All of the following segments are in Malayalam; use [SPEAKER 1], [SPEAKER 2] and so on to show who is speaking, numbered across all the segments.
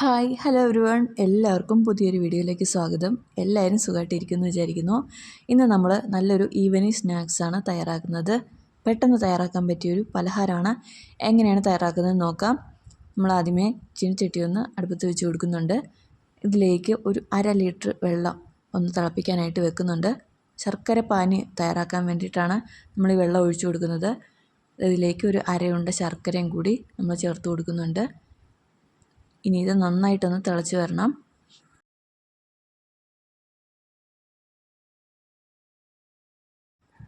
[SPEAKER 1] Hi hello everyone. എല്ലാവർക്കും പുതിയൊരു വീഡിയോയിലേക്ക് സ്വാഗതം. എല്ലാവരും സുഖമായിട്ടിരിക്കുന്നു വിചാരിക്കുന്നു. ഇന്ന് നമ്മൾ നല്ലൊരു ഈവനിങ് സ്നാക്സാണ് തയ്യാറാക്കുന്നത്. പെട്ടെന്ന് തയ്യാറാക്കാൻ പറ്റിയൊരു പലഹാരമാണ്. എങ്ങനെയാണ് തയ്യാറാക്കുന്നത് നോക്കാം. നമ്മൾ ആദ്യമേ ചീനിച്ചട്ടി ഒന്ന് അടുപ്പത്ത് വെച്ച് കൊടുക്കുന്നുണ്ട്. ഇതിലേക്ക് ഒരു അര ലിറ്റർ വെള്ളം ഒന്ന് തിളപ്പിക്കാനായിട്ട് വെക്കുന്നുണ്ട്. ശർക്കര പാനി തയ്യാറാക്കാൻ വേണ്ടിയിട്ടാണ് നമ്മൾ ഈ വെള്ളം ഒഴിച്ചു കൊടുക്കുന്നത്. ഇതിലേക്ക് ഒരു അരയുണ്ട ശർക്കരയും കൂടി നമ്മൾ ചേർത്ത് കൊടുക്കുന്നുണ്ട്. ഇനി ഇത് നന്നായിട്ടൊന്ന് തിളച്ച് വരണം.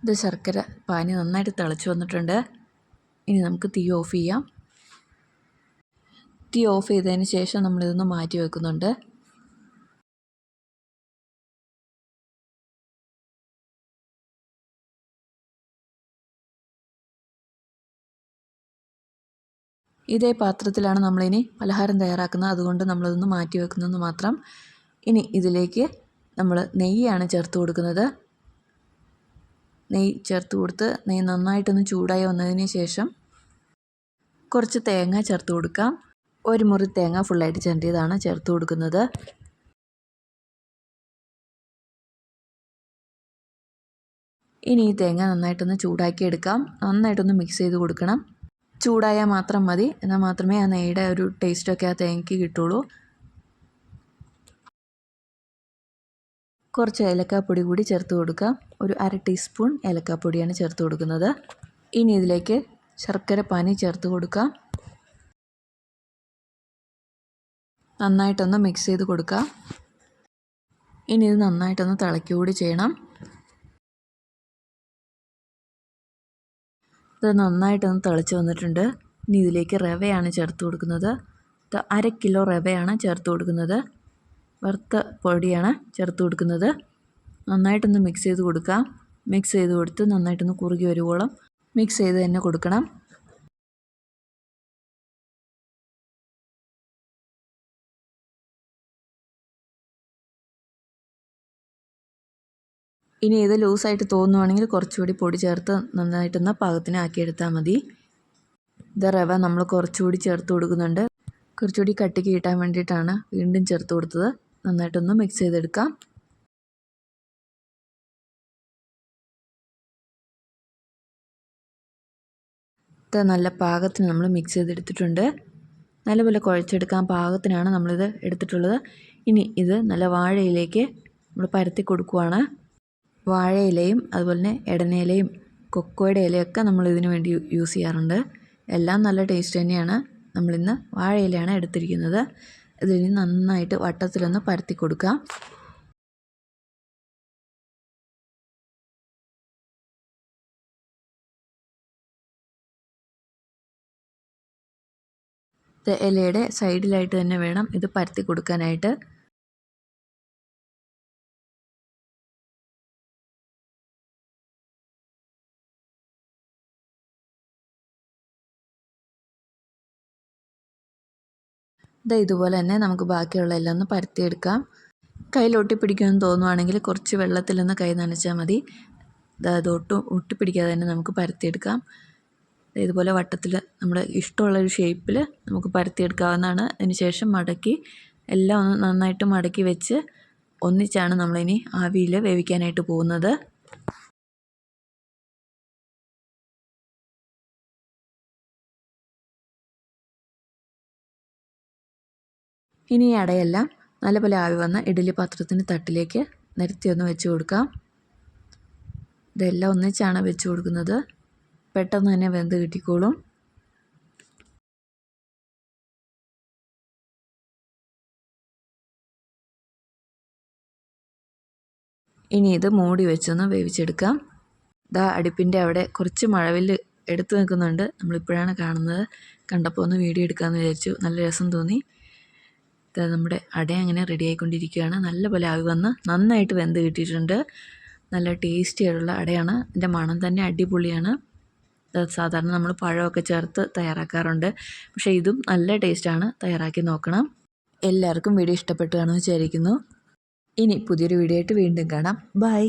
[SPEAKER 1] ഇത് ശർക്കര പാനി നന്നായിട്ട് തിളച്ച് വന്നിട്ടുണ്ട്. ഇനി നമുക്ക് തീ ഓഫ് ചെയ്യാം. തീ ഓഫ് ചെയ്തതിന് ശേഷം നമ്മളിതൊന്ന് മാറ്റി വെക്കുന്നുണ്ട്. ഇതേ പാത്രത്തിലാണ് നമ്മളിനി പലഹാരം തയ്യാറാക്കുന്നത്. അതുകൊണ്ട് നമ്മളതൊന്ന് മാറ്റി വെക്കുന്നതെന്ന് മാത്രം. ഇനി ഇതിലേക്ക് നമ്മൾ നെയ്യാണ് ചേർത്ത് കൊടുക്കുന്നത്. നെയ്യ് ചേർത്ത് കൊടുത്ത് നെയ്യ് നന്നായിട്ടൊന്ന് ചൂടായി വന്നതിന് ശേഷം കുറച്ച് തേങ്ങ ചേർത്ത് കൊടുക്കാം. ഒരു മുറി തേങ്ങ ഫുള്ളായിട്ട് ചെണ്ടിയതാണ് ചേർത്ത് കൊടുക്കുന്നത്. ഇനി ഈ തേങ്ങ നന്നായിട്ടൊന്ന് ചൂടാക്കി എടുക്കാം നന്നായിട്ടൊന്ന് മിക്സ് ചെയ്ത് കൊടുക്കണം. ചൂടായാൽ മാത്രം മതി. എന്നാൽ മാത്രമേ ആ നെയ്യുടെ ഒരു ടേസ്റ്റൊക്കെ ആ തേങ്ങയ്ക്ക് കിട്ടുള്ളൂ. കുറച്ച് ഏലക്കാപ്പൊടി കൂടി ചേർത്ത് കൊടുക്കാം. ഒരു അര ടീസ്പൂൺ ഏലക്കാപ്പൊടിയാണ് ചേർത്ത് കൊടുക്കുന്നത്. ഇനി ഇതിലേക്ക് ശർക്കര പാനി ചേർത്ത് കൊടുക്കാം. നന്നായിട്ടൊന്ന് മിക്സ് ചെയ്ത് കൊടുക്കാം. ഇനി ഇത് നന്നായിട്ടൊന്ന് തിളയ്ക്കുകൂടി ചെയ്യണം. ഇത് നന്നായിട്ടൊന്ന് തിളച്ച് വന്നിട്ടുണ്ട്. ഇനി ഇതിലേക്ക് റവയാണ് ചേർത്ത് കൊടുക്കുന്നത്. അര കിലോ റവയാണ് ചേർത്ത് കൊടുക്കുന്നത്. വറുത്ത പൊടിയാണ് ചേർത്ത് കൊടുക്കുന്നത്. നന്നായിട്ടൊന്ന് മിക്സ് ചെയ്ത് കൊടുക്കാം. മിക്സ് ചെയ്ത് കൊടുത്ത് നന്നായിട്ടൊന്ന് കുറുകി വരുവോളം മിക്സ് ചെയ്ത് തന്നെ കൊടുക്കണം. ഇനി ഇത് ലൂസായിട്ട് തോന്നുവാണെങ്കിൽ കുറച്ചുകൂടി പൊടി ചേർത്ത് നന്നായിട്ടൊന്ന് പാകത്തിന് ആക്കിയെടുത്താൽ മതി. ഇത് റവ നമ്മൾ കുറച്ചുകൂടി ചേർത്ത് കൊടുക്കുന്നുണ്ട്. കുറച്ചുകൂടി കട്ടിക്ക് കിട്ടാൻ വേണ്ടിയിട്ടാണ് വീണ്ടും ചേർത്ത് കൊടുത്തത്. നന്നായിട്ടൊന്ന് മിക്സ് ചെയ്തെടുക്കാം. ഇത് നല്ല പാകത്തിന് നമ്മൾ മിക്സ് ചെയ്തെടുത്തിട്ടുണ്ട്. നല്ലപോലെ കുഴച്ചെടുക്കാൻ പാകത്തിനാണ് നമ്മളിത് എടുത്തിട്ടുള്ളത്. ഇനി ഇത് നല്ല വാഴയിലേക്ക് നമ്മൾ പരത്തി കൊടുക്കുവാണ്. വാഴയിലയും അതുപോലെ തന്നെ ഇടനയിലയും കൊക്കോയുടെ ഇലയൊക്കെ നമ്മൾ ഇതിനു വേണ്ടി യൂസ് ചെയ്യാറുണ്ട്. എല്ലാം നല്ല ടേസ്റ്റ് തന്നെയാണ്. നമ്മളിന്ന് വാഴയിലയാണ് എടുത്തിരിക്കുന്നത്. ഇതിന് നന്നായിട്ട് വട്ടത്തിലൊന്ന് പരത്തി കൊടുക്കാം. ഇലയുടെ സൈഡിലായിട്ട് തന്നെ വേണം ഇത് പരത്തി കൊടുക്കാനായിട്ട്. ഇതാ ഇതുപോലെ തന്നെ നമുക്ക് ബാക്കിയുള്ള എല്ലാം ഒന്ന് പരത്തിയെടുക്കാം. കയ്യിൽ ഒട്ടിപ്പിടിക്കുമെന്ന് തോന്നുവാണെങ്കിൽ കുറച്ച് വെള്ളത്തിൽ വെള്ളത്തിലൊന്ന് കൈ നനച്ചാൽ മതി. അത് ഒട്ടും ഒട്ടിപ്പിടിക്കാതെ തന്നെ നമുക്ക് പരത്തിയെടുക്കാം. ഇതുപോലെ വട്ടത്തിൽ നമ്മുടെ ഇഷ്ടമുള്ളൊരു ഷേപ്പിൽ നമുക്ക് പരത്തിയെടുക്കാവുന്നതാണ്. അതിന് ശേഷം മടക്കി എല്ലാം ഒന്ന് നന്നായിട്ട് മടക്കി വെച്ച് ഒന്നിച്ചാണ് നമ്മളിനി ആവിയിൽ വേവിക്കാനായിട്ട് പോകുന്നത്. ഇനി ഈ അടയെല്ലാം നല്ലപോലെ ആവി വന്ന ഇഡ്ഡലി പാത്രത്തിന് തട്ടിലേക്ക് നിരത്തി ഒന്ന് വെച്ച് കൊടുക്കാം. ഇതെല്ലാം ഒന്നിച്ചാണ് വെച്ച് കൊടുക്കുന്നത്. പെട്ടെന്ന് തന്നെ വെന്ത് കിട്ടിക്കോളും. ഇനി ഇത് മൂടി വെച്ചൊന്ന് വേവിച്ചെടുക്കാം. ഇതാ അടുപ്പിന്റെ അവിടെ കുറച്ച് മഴവിൽ എടുത്തു നിൽക്കുന്നുണ്ട്. നമ്മളിപ്പോഴാണ് കാണുന്നത്. കണ്ടപ്പോൾ ഒന്ന് വീഡിയോ എടുക്കാമെന്ന് വിചാരിച്ചു. നല്ല രസം തോന്നി. നമ്മുടെ അട അങ്ങനെ റെഡി ആയിക്കൊണ്ടിരിക്കുകയാണ്. നല്ലപോലെ ആവി വന്ന് നന്നായിട്ട് വെന്ത് കിട്ടിയിട്ടുണ്ട്. നല്ല ടേസ്റ്റി ആയിട്ടുള്ള അടയാണ്. ഇതിന്റെ മണം തന്നെ അടിപൊളിയാണ്. സാധാരണ നമ്മൾ പഴമൊക്കെ ചേർത്ത് തയ്യാറാക്കാറുണ്ട്. പക്ഷേ ഇതും നല്ല ടേസ്റ്റാണ് തയ്യാറാക്കി നോക്കണം. എല്ലാവർക്കും വീഡിയോ ഇഷ്ടപ്പെട്ടു കാണുമെന്ന് വിചാരിക്കുന്നു. ഇനി പുതിയൊരു വീഡിയോ ആയിട്ട് വീണ്ടും കാണാം. ബൈ